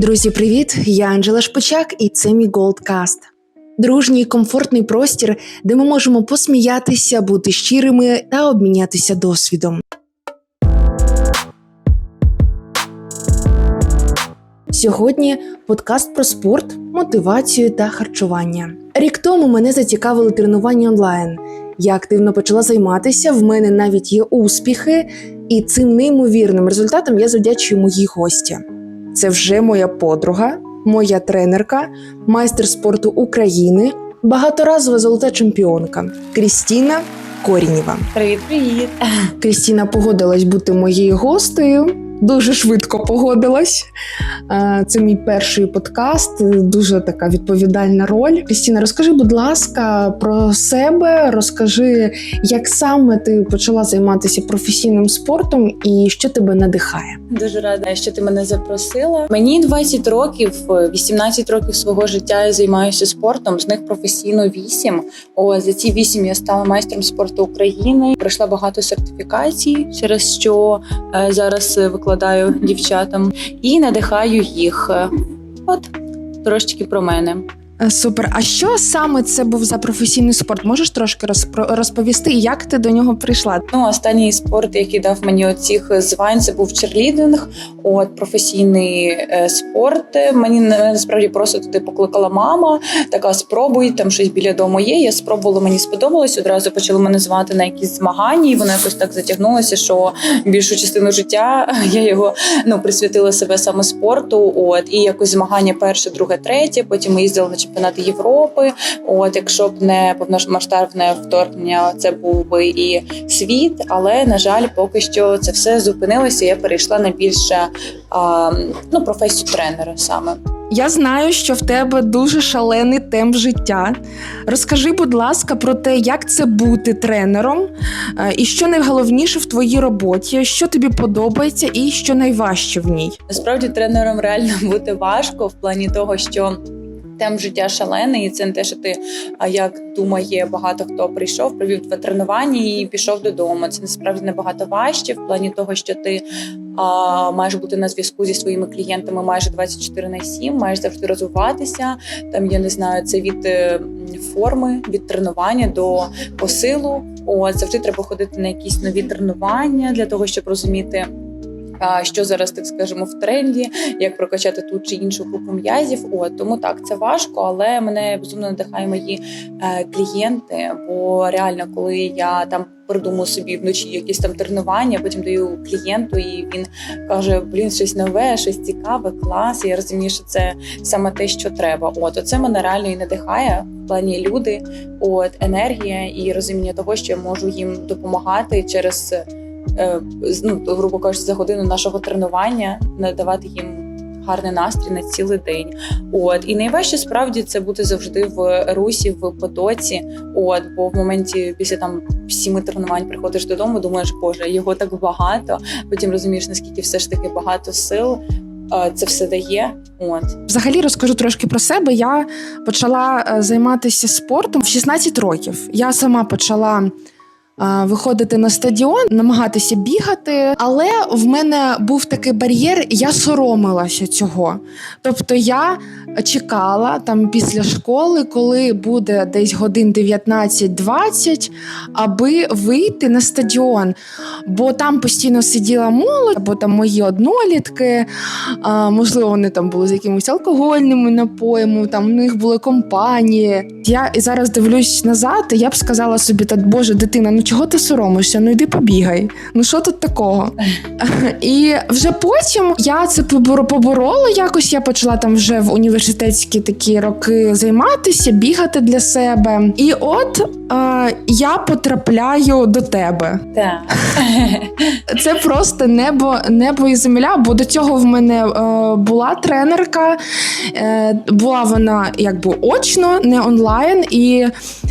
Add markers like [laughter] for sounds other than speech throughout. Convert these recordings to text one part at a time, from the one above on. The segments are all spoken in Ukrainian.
Друзі, привіт! Я Анджела Шпичак, і це мій Голдкаст. Дружній комфортний простір, де ми можемо посміятися, бути щирими та обмінятися досвідом. Сьогодні подкаст про спорт, мотивацію та харчування. Рік тому мене зацікавили тренування онлайн. Я активно почала займатися. В мене навіть є успіхи, і цим неймовірним результатом я завдячую моїй гості. Це вже моя подруга, моя тренерка, майстер спорту України, багаторазова золота чемпіонка Крістіна Корінєва. Привіт, привіт. Крістіна погодилась бути моєю гостею. Дуже швидко погодилась. Е, Це мій перший подкаст, дуже така відповідальна роль. Крістіна, розкажи, будь ласка, про себе. Розкажи, як саме ти почала займатися професійним спортом і що тебе надихає. Дуже рада, що ти мене запросила. Мені 20 років, 18 років свого життя я займаюся спортом. З них професійно 8. О, за ці 8 я стала майстром спорту України. Пройшла багато сертифікацій, через що е, зараз е, викладаю дівчатам і надихаю їх. Е, От трошечки про мене. Е, Супер. А що саме це був за професійний спорт? Можеш трошки розповісти, як ти до нього прийшла? Ну, останній спорт, який дав мені оцих звань, це був черлідинг. От професійний е, спорт. Мені на- насправді просто туди покликала мама. Така спробуй, там щось біля дому є. Я спробувала, мені сподобалось. Одразу почали мене звати на якісь змагання, і воно якось так затягнулося, що більшу частину життя [laughs] я його ну присвятила себе саме спорту. От і якось змагання перше, друге, третє. Потім ми їздили на чемпіонати Європи. От, якщо б не повномасштабне вторгнення, це був би і світ. Але на жаль, поки що це все зупинилося. Я перейшла на більше а, ну, професію тренера саме. Я знаю, що в тебе дуже шалений темп життя. Розкажи, будь ласка, про те, як це бути тренером, е, і що найголовніше в твоїй роботі, що тобі подобається, і що найважче в ній. Насправді тренером реально бути важко в плані того, що. Темп життя шалений, і це не те, що ти, як думає багато хто прийшов, провів два тренування і пішов додому. Це насправді набагато важче в плані того, що ти а, маєш бути на зв'язку зі своїми клієнтами майже 24 на 7, маєш завжди розвиватися. Там я не знаю, це від е, форми, від тренування до посилу. От завжди треба ходити на якісь нові тренування для того, щоб розуміти. Що зараз так скажемо в тренді, як прокачати ту чи іншу групу м'язів? От тому так це важко, але мене безумно надихає мої е, клієнти. Бо реально, коли я там придумую собі вночі якісь там тренування, потім даю клієнту, і він каже: Блін, щось нове, щось цікаве, клас. І я розумію, що це саме те, що треба. От оце мене реально і надихає в плані люди, от енергія і розуміння того, що я можу їм допомагати через. Е, Ну, грубо кажучи, за годину нашого тренування надавати їм гарний настрій на цілий день. От і найважче справді це бути завжди в русі, в потоці. От, бо в моменті після там сіми тренувань приходиш додому, думаєш, боже, його так багато. Потім розумієш, наскільки все ж таки багато сил е, це все дає. От Взагалі розкажу трошки про себе. Я почала е, займатися спортом в 16 років. Я сама почала. Виходити на стадіон, намагатися бігати, але в мене був такий бар'єр, я соромилася цього. Тобто я чекала там після школи, коли буде десь годин 19-20, аби вийти на стадіон. Бо там постійно сиділа молодь, або там мої однолітки, а, можливо, вони там були з якимись алкогольними напоями, там у них були компанії. Я зараз дивлюсь назад, і я б сказала собі: та Боже, дитина, ну чого ти соромишся? Ну йди побігай. Ну що тут такого? І вже потім я це поборола якось. Я почала там вже в університетські такі роки займатися, бігати для себе. І от е, я потрапляю до тебе. так. [laughs] Це просто небо, небо і земля. Бо до цього в мене е, була тренерка, е, була вона якби очно, не онлайн. І,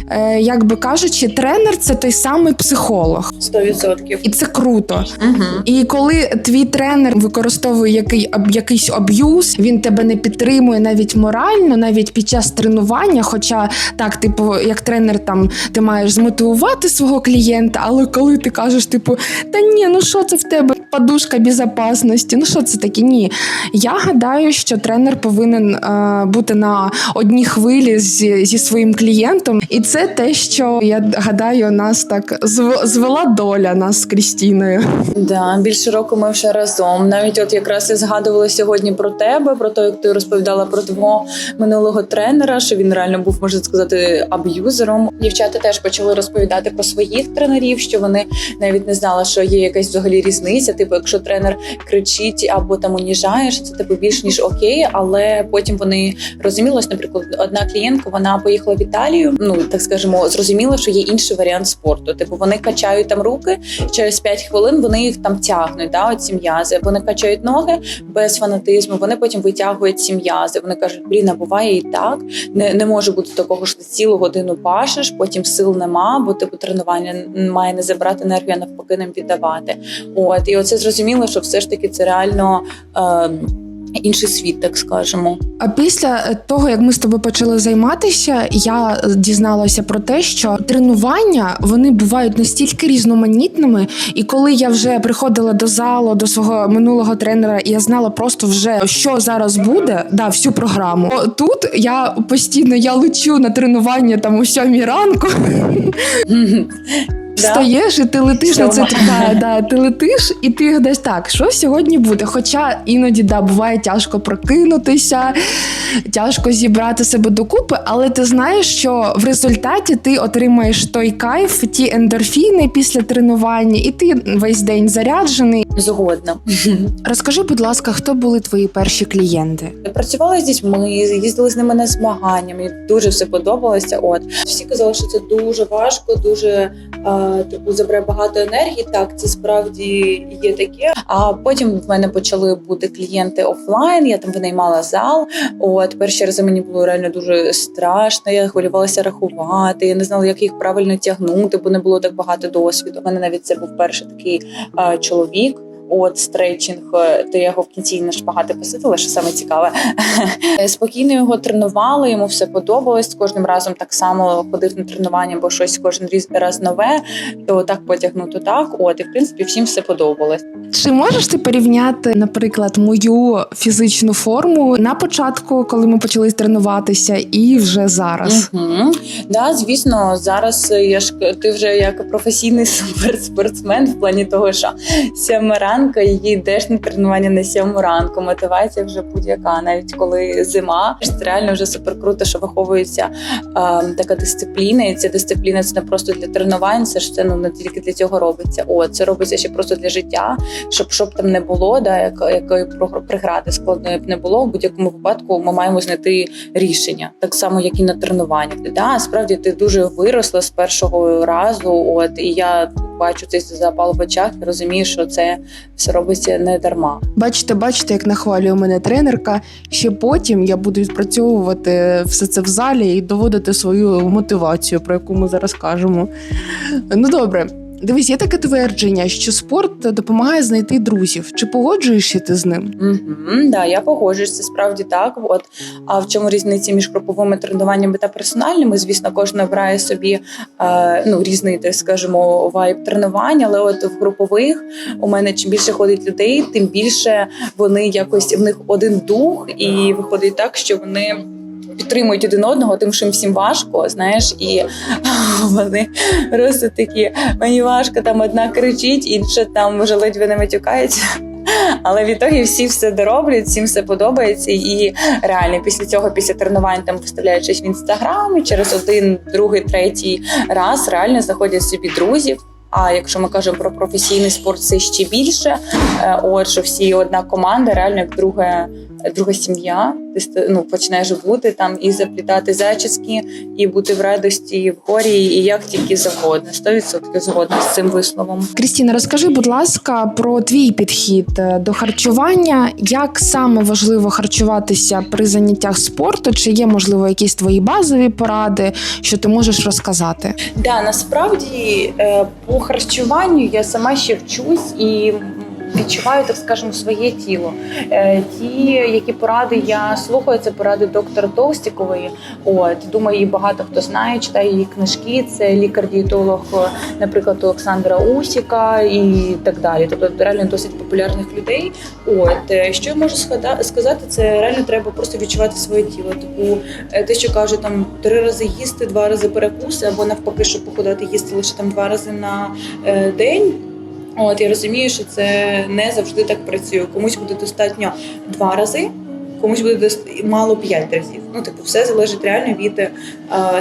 е, як би кажучи, тренер це той самий психолог. 100%. І це круто. Угу. І коли твій тренер використовує який, якийсь аб'юз, він тебе не підтримує навіть морально, навіть під час тренування. Хоча так, типу, як тренер, там ти маєш змотивувати свого клієнта, але коли ти кажеш, типу, та ні, ну що це в тебе? подушка безпечності. Ну що це таке? Ні. Я гадаю, що тренер повинен е, бути на одній хвилі зі, зі своїм клієнтом, і це те, що я гадаю, нас так зв- звела доля нас з Крістіною. Да, більше року ми вже разом. Навіть от якраз і згадували сьогодні про тебе, про те, як ти розповідала про твого минулого тренера, що він реально був, можна сказати, аб'юзером. Дівчата теж почали розповідати про своїх тренерів, що вони навіть не знали, що є якась взагалі різниця. Типу, якщо тренер кричить або там уніжає, що це типу більш ніж окей, але потім вони розуміли, наприклад, одна клієнтка вона поїхала в Італію. Ну так скажемо, зрозуміла, що є інший варіант спорту. Типу вони качають там руки, через 5 хвилин вони їх там тягнуть. Да, оці м'язи. Вони качають ноги без фанатизму. Вони потім витягують ці м'язи. Вони кажуть, блін, буває і так. Не, не може бути такого, що ти цілу годину пашеш, потім сил нема, бо типу тренування має не забрати енергію, а навпаки нам віддавати. От і оце зрозуміло, що все ж таки це реально. Е, Інший світ, так скажемо. А після того, як ми з тобою почали займатися, я дізналася про те, що тренування вони бувають настільки різноманітними. І коли я вже приходила до залу до свого минулого тренера, і я знала просто вже що зараз буде, да, всю програму. О, Тут я постійно я лечу на тренування там у сьомій ранку. [laughs] Встаєш і ти летиш на це да, да, ти летиш, і ти гадаєш так, що сьогодні буде. Хоча іноді да, буває тяжко прокинутися, тяжко зібрати себе докупи, але ти знаєш, що в результаті ти отримаєш той кайф, ті ендорфіни після тренування, і ти весь день заряджений. Згодна. Розкажи, будь ласка, хто були твої перші клієнти? Працювала з дітьми, їздили з ними на змагання. Мені дуже все подобалося. От всі казали, що це дуже важко, дуже е, типу забере багато енергії. Так, це справді є таке. А потім в мене почали бути клієнти офлайн. Я там винаймала зал. От перші рази мені було реально дуже страшно. Я хвилювалася рахувати. Я не знала, як їх правильно тягнути, бо не було так багато досвіду. У мене навіть це був перший такий а, чоловік. От стретчинг, е, то я його в кінці на шпагати посадила, що саме цікаве. [laughs] Спокійно його тренували, йому все подобалось. Кожним разом так само ходив на тренування, бо щось кожен раз нове, то так потягну, то так. От і в принципі всім все подобалось. Чи можеш ти порівняти, наприклад, мою фізичну форму на початку, коли ми почали тренуватися, і вже зараз? Угу. Да, звісно, зараз е, я ж ти вже як професійний [laughs] суперспортсмен в плані того, що сьома ранка і йдеш на тренування на сьому ранку. Мотивація вже будь-яка, навіть коли зима. Це реально вже супер круто, що виховується е, така дисципліна. І ця дисципліна це не просто для тренувань, це ж це ну не тільки для цього робиться. О, це робиться ще просто для життя, щоб щоб там не було, да, як, якої прегради складної б не було. В будь-якому випадку ми маємо знайти рішення, так само, як і на тренуваннях. Да, справді ти дуже виросла з першого разу. От і я бачу цей запал в очах і розумію, що це все робиться не дарма. Бачите, бачите, як нахвалює мене тренерка. Ще потім я буду відпрацьовувати все це в залі і доводити свою мотивацію, про яку ми зараз кажемо. Ну добре. Дивись, є таке твердження, що спорт допомагає знайти друзів. Чи погоджуєшся ти з ним? Угу, да, я погоджуюсь, це справді так. От а в чому різниця між груповими тренуваннями та персональними? Звісно, кожен обирає собі е, ну різний, так скажімо, вайб тренувань, але от в групових у мене чим більше ходить людей, тим більше вони якось в них один дух, і виходить так, що вони. Підтримують один одного, тим, що їм всім важко, знаєш, і [laughs] вони просто такі мені важко, там одна кричить, інша там вже ледве не матюкається. Але в ітогі всі все дороблять, всім все подобається. І реально після цього, після тренувань, там виставляють щось в інстаграмі, через один, другий, третій раз реально знаходять собі друзів. А якщо ми кажемо про професійний спорт, це ще більше. Е, От що всі одна команда, реально як друга, друга сім'я. Ти ну, починаєш бути там і заплітати зачіски, і бути в радості, і в горі, і як тільки завгодно. 100% згодна з цим висловом. Крістіна, розкажи, будь ласка, про твій підхід е, до харчування. Як саме важливо харчуватися при заняттях спорту? Чи є можливо якісь твої базові поради, що ти можеш розказати? Да, насправді е, по харчуванню я сама ще вчусь і. Відчуваю, так скажемо, своє тіло. Е, Ті, які поради я слухаю, це поради доктора Толстікової. От думаю, її багато хто знає, читає її книжки. Це лікар-дієтолог, е, наприклад, Олександра Усіка і так далі. Тобто реально досить популярних людей. От е, що я можу сказати, це реально треба просто відчувати своє тіло. Типу, е, те, що кажуть, там три рази їсти, два рази перекуси, або навпаки, щоб похудати, їсти лише там два рази на день. От я розумію, що це не завжди так працює. Комусь буде достатньо два рази, комусь буде мало п'ять разів. Ну, типу, все залежить реально від е,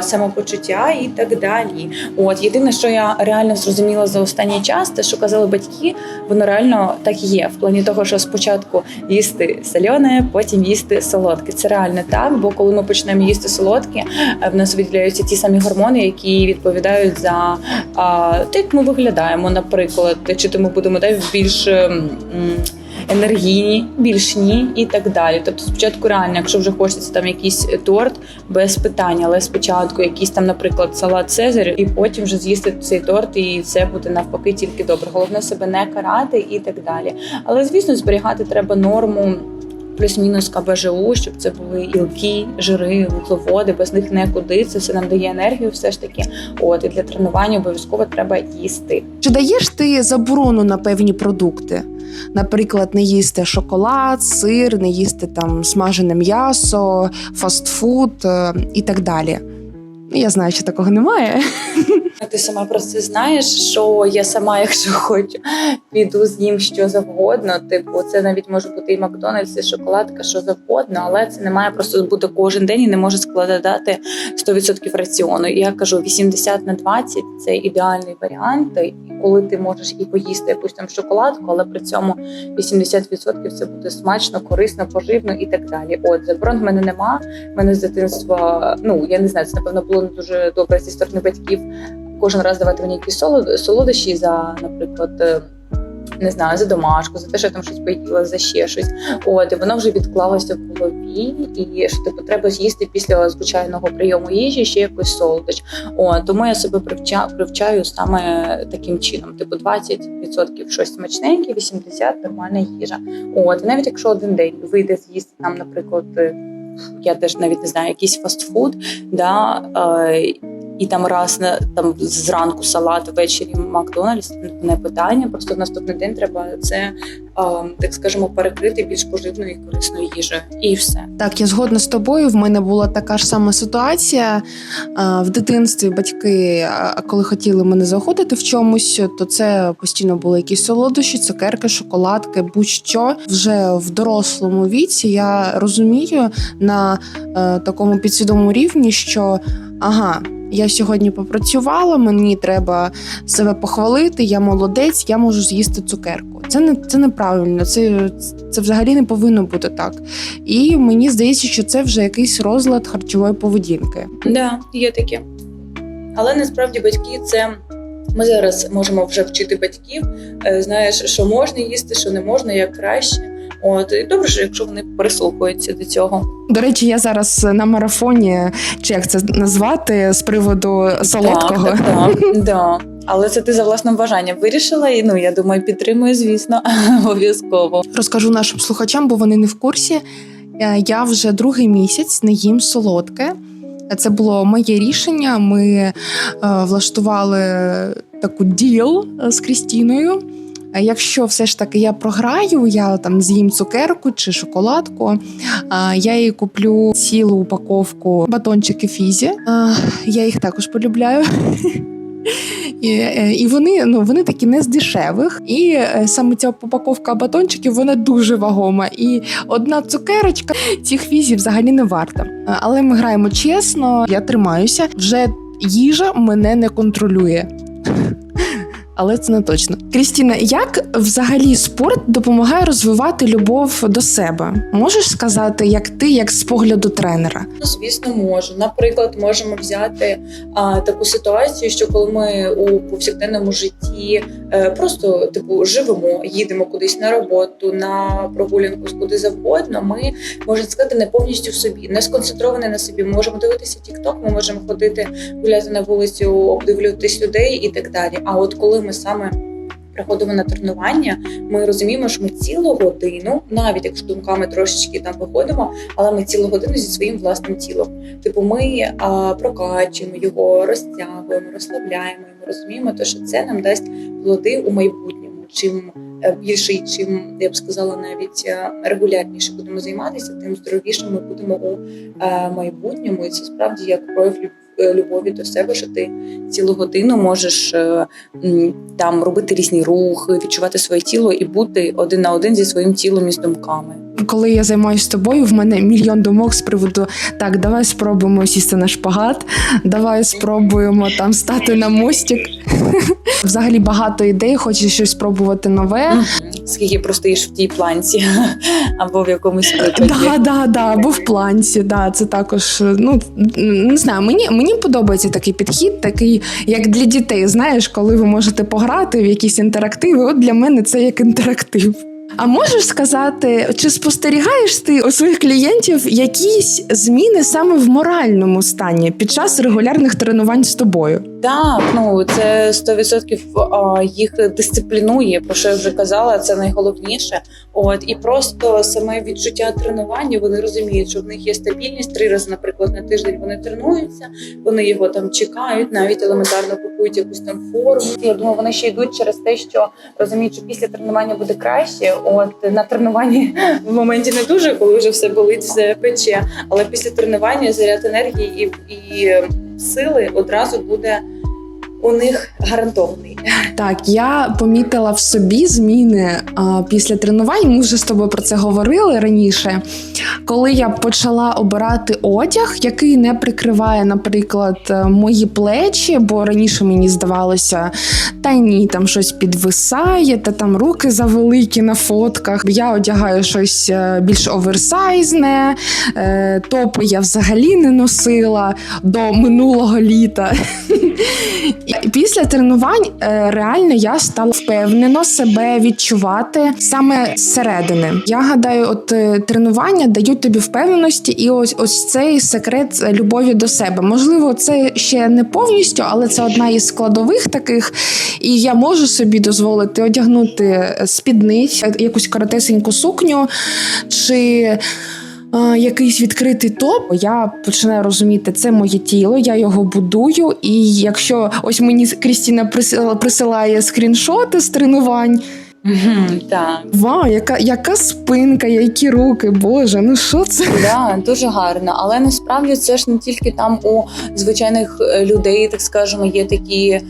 самопочуття і так далі. От єдине, що я реально зрозуміла за останній час, те, що казали батьки, воно реально так і є. В плані того, що спочатку їсти солене, потім їсти солодке. Це реально так, бо коли ми почнемо їсти солодке, е, в нас виділяються ті самі гормони, які відповідають за а, те, як ми виглядаємо, наприклад, чи то ми будемо да, більш. м, Енергійні, більш ні і так далі. Тобто, спочатку реально, якщо вже хочеться там якийсь торт, без питань, але спочатку якийсь там, наприклад, салат Цезарь, і потім вже з'їсти цей торт, і це буде навпаки тільки добре. Головне себе не карати і так далі. Але звісно, зберігати треба норму. Плюс-мінус КБЖУ, щоб це були ілки, жири, вуглеводи, без них нікуди. Це все нам дає енергію, все ж таки. От і для тренування обов'язково треба їсти. Чи даєш ти заборону на певні продукти? Наприклад, не їсти шоколад, сир, не їсти там смажене м'ясо, фастфуд е, і так далі. Я знаю, що такого немає. Ти сама про це знаєш, що я сама, якщо хочу, піду з'їм що завгодно. Типу, це навіть може бути і Макдональдс, і шоколадка, що завгодно, але це не має просто бути кожен день і не може складати 100% раціону. І я кажу, 80 на 20 – це ідеальний варіант. І коли ти можеш і поїсти якусь там шоколадку, але при цьому 80% це буде смачно, корисно, поживно і так далі. От заборон в мене нема. В мене з дитинства, ну я не знаю, це напевно було не дуже добре зі сторони батьків. Кожен раз давати мені якісь солод- солодощі за, наприклад, е, не знаю, за домашку, за те, що я там щось поїла, за ще щось. От і воно вже відклалося в голові, і що типу треба з'їсти після звичайного прийому їжі ще якусь солодощ. От тому я себе привча, привчаю саме таким чином: типу 20% щось смачненьке, 80% нормальна їжа. От навіть якщо один день вийде з'їсти там, наприклад. Я теж навіть не знаю, якийсь фастфуд, да, е, і там раз на там зранку салат, ввечері Макдональдс не питання. Просто в наступний день треба це, так скажемо, перекрити більш поживною і корисною їжею. І все. Так, я згодна з тобою. В мене була така ж сама ситуація. В дитинстві батьки, коли хотіли мене заходити в чомусь, то це постійно були якісь солодощі, цукерки, шоколадки, будь-що. Вже в дорослому віці я розумію на е, такому підсвідомому рівні, що ага. Я сьогодні попрацювала, мені треба себе похвалити. Я молодець, я можу з'їсти цукерку. Це не це неправильно. Це, це взагалі не повинно бути так. І мені здається, що це вже якийсь розлад харчової поведінки. Да, є таке. Але насправді батьки це. Ми зараз можемо вже вчити батьків, е, знаєш, що можна їсти, що не можна, як краще. От і добре, що якщо вони прислухаються до цього. До речі, я зараз на марафоні, чи як це назвати, з приводу солодкого. Так, так, [laughs] так, да. Але це ти за власним бажанням вирішила, і ну я думаю, підтримую, звісно, [laughs] обов'язково. Розкажу нашим слухачам, бо вони не в курсі. Е, Я вже другий місяць не їм солодке. Це було моє рішення. Ми е, влаштували таку діл е, з Крістіною. Е, Якщо все ж таки я програю, я там з'їм цукерку чи шоколадку, я їй куплю цілу упаковку батончиків фізі. Я їх також полюбляю. [laughs] І, е, і вони ну вони такі не з дешевих. І е, саме ця упаковка батончиків вона дуже вагома. І одна цукерочка цих візів взагалі не варта. Е, Але ми граємо чесно, я тримаюся. Вже їжа мене не контролює. [laughs] Але це не точно. Крістіна, як взагалі спорт допомагає розвивати любов до себе? Можеш сказати, як ти, як з погляду тренера? Ну, звісно, можу. Наприклад, можемо взяти а, таку ситуацію, що коли ми у повсякденному житті е, просто типу живемо, їдемо кудись на роботу, на прогулянку, куди завгодно, ми можна сказати не повністю в собі, не сконцентровані на собі. Ми можемо дивитися TikTok, ми можемо ходити гуляти на вулицю, обдивлюватись людей і так далі. А от коли ми саме приходимо на тренування, ми розуміємо, що ми цілу годину, навіть якщо думками трошечки там виходимо, але ми цілу годину зі своїм власним тілом. Типу, ми а, прокачуємо його, розтягуємо, розслабляємо. І ми розуміємо, то, що це нам дасть плоди у майбутньому. Чим е, більше і чим я б сказала, навіть е, регулярніше будемо займатися, тим здоровіше ми будемо у е, майбутньому. І це справді як прояв люб- е, любові до себе, що ти цілу годину можеш е, там робити різні рухи, відчувати своє тіло і бути один на один зі своїм тілом і з думками. Коли я займаюся тобою, в мене мільйон думок з приводу так, давай спробуємо сісти на шпагат, давай спробуємо там стати на мостик. [laughs] Взагалі багато ідей, хочеш щось спробувати нове. Скільки простоїш в тій планці [laughs] або в якомусь прикладі. Да, да, да, або в планці. Да, це також ну не знаю. Мені мені подобається такий підхід, такий як для дітей. Знаєш, коли ви можете пограти в якісь інтерактиви. От для мене це як інтерактив. А можеш сказати, чи спостерігаєш ти у своїх клієнтів якісь зміни саме в моральному стані під час регулярних тренувань з тобою? Так, ну це 100% їх дисциплінує, про що я вже казала, це найголовніше. От і просто саме відчуття тренування. Вони розуміють, що в них є стабільність три рази, наприклад, на тиждень вони тренуються, вони його там чекають, навіть елементарно купують якусь там форму. Я думаю, вони ще йдуть через те, що розуміють, що після тренування буде краще. От на тренуванні в моменті не дуже, коли вже все болить, все пече. Але після тренування заряд енергії і, і сили одразу буде у них гарантований. Так, я помітила в собі зміни а, після тренувань. Ми вже з тобою про це говорили раніше. Коли я почала обирати одяг, який не прикриває, наприклад, е, мої плечі, бо раніше мені здавалося, та ні, там щось підвисає, та там руки завеликі на фотках. Я одягаю щось е, більш оверсайзне, е, топи я взагалі не носила до минулого літа. [laughs] Після тренувань е, реально я стала впевнено себе відчувати саме зсередини. Я гадаю, от тренування дають тобі впевненості, і ось ось цей секрет любові до себе. Можливо, це ще не повністю, але це одна із складових таких. І я можу собі дозволити одягнути е, спідниць, е, якусь коротесеньку сукню чи. е, Якийсь відкритий топ, я починаю розуміти, це моє тіло, я його будую. І якщо ось мені Крістіна присила- присилає скріншоти з тренувань, Так. вау, яка, яка спинка, які руки, боже, ну що це? Да, дуже гарно. Але насправді це ж не тільки там у звичайних е, людей, так скажемо, є такі е,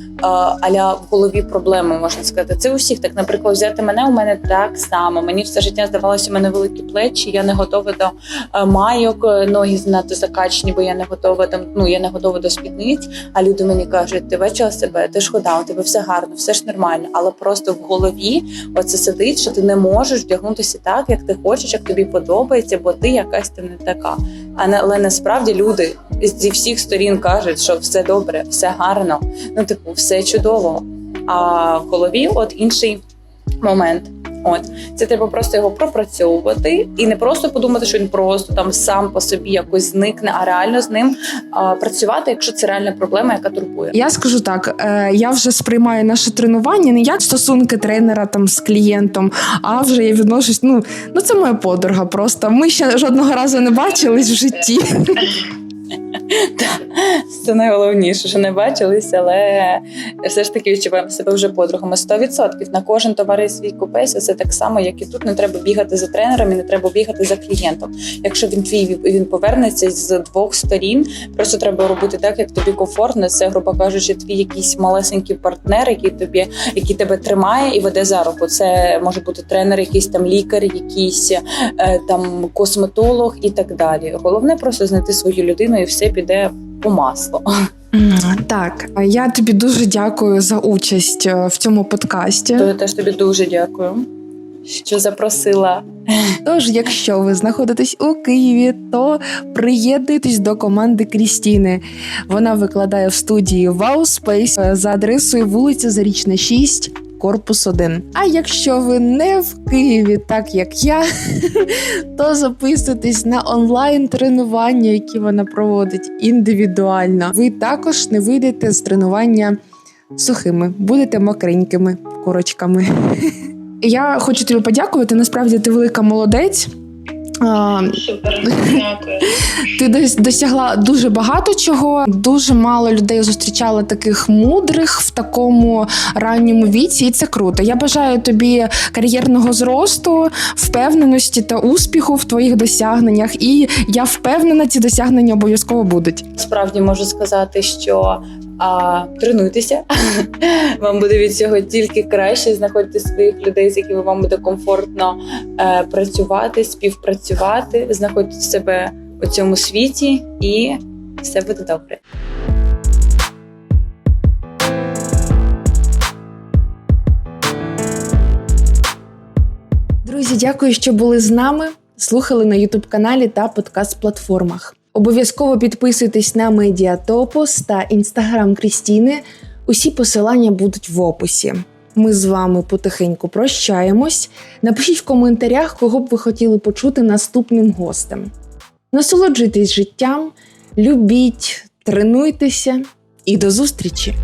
аля в голові проблеми, можна сказати. Це у всіх так. Наприклад, взяти мене у мене так само. Мені все життя здавалося, у мене великі плечі. Я не готова до е, майок, ноги занадто закачені, бо я не готова там. Ну я не готова до спідниць. А люди мені кажуть, ти бачила себе, ти ж хода, у тебе все гарно, все ж нормально. Але просто в голові оце сидить, що ти не можеш вдягнутися так, як ти хочеш, як тобі подобається, бо ти якась ти не така. Але насправді люди зі всіх сторін кажуть, що все добре, все гарно, ну типу, все чудово. А в голові от інший момент. От це треба просто його пропрацьовувати і не просто подумати, що він просто там сам по собі якось зникне, а реально з ним а, працювати, якщо це реальна проблема, яка турбує. Я скажу так: е, я вже сприймаю наше тренування не як стосунки тренера там з клієнтом, а вже я відношусь. Ну, ну це моя подруга. Просто ми ще жодного разу не бачились в житті. [laughs] Це найголовніше, що не бачились, але все ж таки відчуваємо себе вже подругами. 100%. На кожен товар є свій купець. Це так само, як і тут не треба бігати за тренером і не треба бігати за клієнтом. Якщо він твій він повернеться з двох сторін, просто треба робити так, як тобі комфортно. Це, грубо кажучи, твій якийсь малесенький партнер, який тобі, який тебе тримає і веде за руку. Це може бути тренер, якийсь там лікар, якийсь е, там косметолог і так далі. Головне просто знайти свою людину, і все піде по маслу. Так, я тобі дуже дякую за участь е, в цьому подкасті. То я теж тобі дуже дякую, що запросила. Тож, якщо ви знаходитесь у Києві, то приєднуйтесь до команди Крістіни. Вона викладає в студії Wow Space е, за адресою вулиця Зарічна 6. Корпус 1. А якщо ви не в Києві, так як я, [laughs] то записуйтесь на онлайн тренування, які вона проводить індивідуально. Ви також не вийдете з тренування сухими, будете мокренькими курочками. [laughs] Я хочу тобі подякувати. Насправді ти велика молодець. А, Супер, дякую. Ти дос- досягла дуже багато чого. Дуже мало людей зустрічала таких мудрих в такому ранньому віці, і це круто. Я бажаю тобі кар'єрного зросту, впевненості та успіху в твоїх досягненнях. І я впевнена, ці досягнення обов'язково будуть. Справді можу сказати, що а, тренуйтеся. [laughs] Вам буде від цього тільки краще. Знаходьте своїх людей, з якими вам буде комфортно е, працювати, співпрацювати, знаходьте себе у цьому світі, і все буде добре. Друзі, дякую, що були з нами. Слухали на Ютуб каналі та подкаст-платформах. Обов'язково підписуйтесь на Медіатопос та інстаграм Крістіни. Усі посилання будуть в описі. Ми з вами потихеньку прощаємось. Напишіть в коментарях, кого б ви хотіли почути наступним гостем. Насолоджуйтесь життям, любіть, тренуйтеся і до зустрічі!